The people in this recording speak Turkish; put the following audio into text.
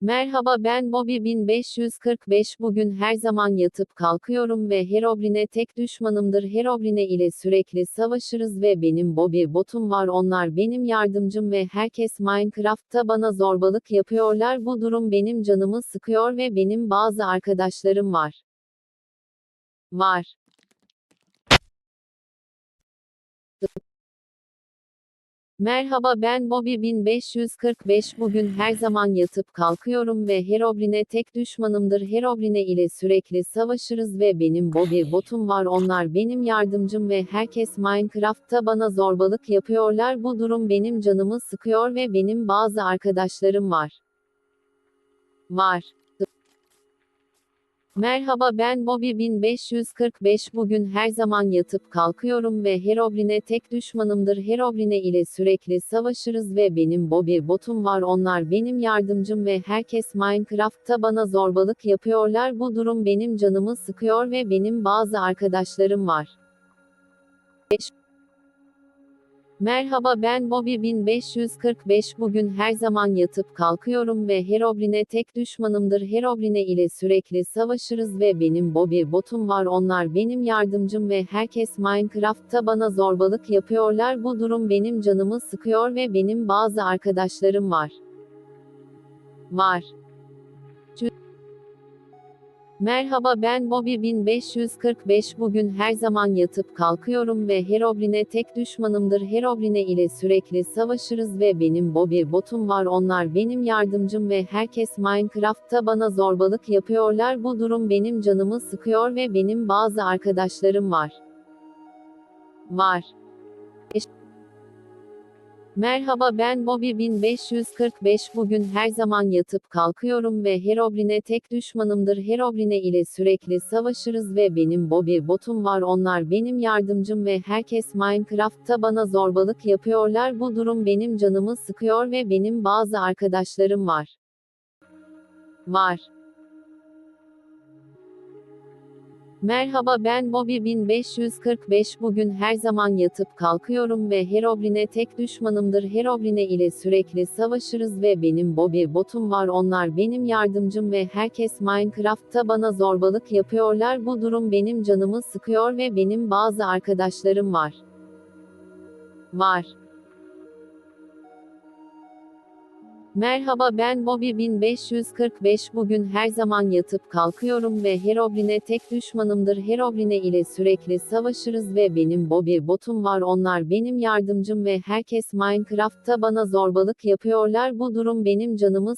Merhaba ben Bobby 1545 bugün her zaman yatıp kalkıyorum ve Herobrine tek düşmanımdır Herobrine ile sürekli savaşırız ve benim Bobby botum var onlar benim yardımcım ve herkes Minecraft'ta bana zorbalık yapıyorlar bu durum benim canımı sıkıyor ve benim bazı arkadaşlarım var. Var. Merhaba ben Bobby 1545 bugün her zaman yatıp kalkıyorum ve Herobrine tek düşmanımdır Herobrine ile sürekli savaşırız ve benim Bobby botum var onlar benim yardımcım ve herkes Minecraft'ta bana zorbalık yapıyorlar bu durum benim canımı sıkıyor ve benim bazı arkadaşlarım var. Var. Merhaba ben Bobby 1545 bugün her zaman yatıp kalkıyorum ve Herobrine tek düşmanımdır. Herobrine ile sürekli savaşırız ve benim Bobby botum var. Onlar benim yardımcım ve herkes Minecraft'ta bana zorbalık yapıyorlar. Bu durum benim canımı sıkıyor ve benim bazı arkadaşlarım var. Merhaba ben Bobby 1545 bugün her zaman yatıp kalkıyorum ve Herobrine tek düşmanımdır Herobrine ile sürekli savaşırız ve benim Bobby botum var onlar benim yardımcım ve herkes Minecraft'ta bana zorbalık yapıyorlar bu durum benim canımı sıkıyor ve benim bazı arkadaşlarım var. Var. Merhaba ben Bobby 1545 bugün her zaman yatıp kalkıyorum ve Herobrine tek düşmanımdır Herobrine ile sürekli savaşırız ve benim Bobby botum var onlar benim yardımcım ve herkes Minecraft'ta bana zorbalık yapıyorlar bu durum benim canımı sıkıyor ve benim bazı arkadaşlarım var. Var. Merhaba ben Bobby 1545 bugün her zaman yatıp kalkıyorum ve Herobrine tek düşmanımdır Herobrine ile sürekli savaşırız ve benim Bobby botum var onlar benim yardımcım ve herkes Minecraft'ta bana zorbalık yapıyorlar bu durum benim canımı sıkıyor ve benim bazı arkadaşlarım var. Var. Merhaba ben Bobby 1545 bugün her zaman yatıp kalkıyorum ve Herobrine tek düşmanımdır Herobrine ile sürekli savaşırız ve benim Bobby botum var onlar benim yardımcım ve herkes Minecraft'ta bana zorbalık yapıyorlar bu durum benim canımı sıkıyor ve benim bazı arkadaşlarım var. Var. Merhaba ben Bobby 1545 bugün her zaman yatıp kalkıyorum ve Herobrine tek düşmanımdır. Herobrine ile sürekli savaşırız ve benim Bobby botum var. Onlar benim yardımcım ve herkes Minecraft'ta bana zorbalık yapıyorlar. Bu durum benim canımı